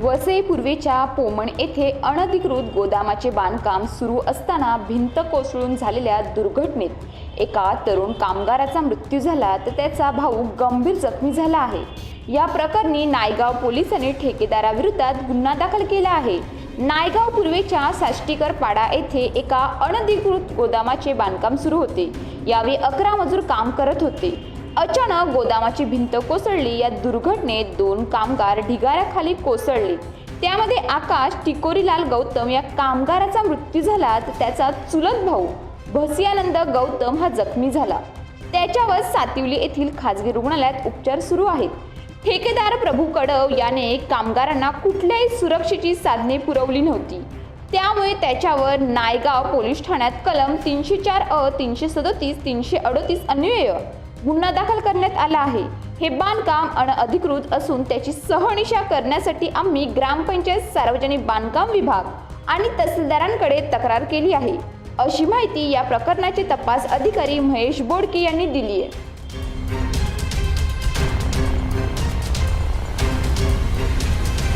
पूर्वेच्या पोमण येथे अनधिकृत गोदामाचे बांधकाम सुरू असताना भिंत कोसळून झालेल्या दुर्घटनेत एका तरुण कामगाराचा मृत्यू झाला तर त्याचा भाऊ गंभीर जखमी झाला आहे. या प्रकरणी नायगाव पोलिसांनी ठेकेदाराविरोधात गुन्हा दाखल केला आहे. नायगाव पूर्वेच्या साष्टीकर पाडा येथे एका अनधिकृत गोदामाचे बांधकाम सुरू होते. यावेळी अकरा मजूर काम करत होते. अचानक गोदामाची भिंत कोसळली. या दुर्घटनेत दोन कामगार ढिगाऱ्याखाली कोसळले. त्यामध्ये आकाश टिकोरीलाल गौतम या कामगाराचा मृत्यू झाला. तर त्याचा चुलत भाऊ भसियानंद गौतम हा जखमी झाला. त्याच्यावर सातिवली येथील खाजगी रुग्णालयात उपचार सुरू आहेत. ठेकेदार प्रभू कडव याने कामगारांना कुठल्याही सुरक्षेची साधने पुरवली नव्हती. त्यामुळे त्याच्यावर नायगाव पोलीस ठाण्यात कलम तीनशे चार अ तीनशे सदोतीस तीनशे अडोतीस अन्वय गुन्हा दाखल करण्यात आला आहे. हे बांधकाम अनअधिकृत असून त्याची सहनिशा करण्यासाठी आम्ही ग्रामपंचायत सार्वजनिक बांधकाम विभाग आणि तहसीलदारांकडे तक्रार केली आहे. अशी माहिती या प्रकरणाचे तपास अधिकारी महेश बोडके यांनी दिली आहे.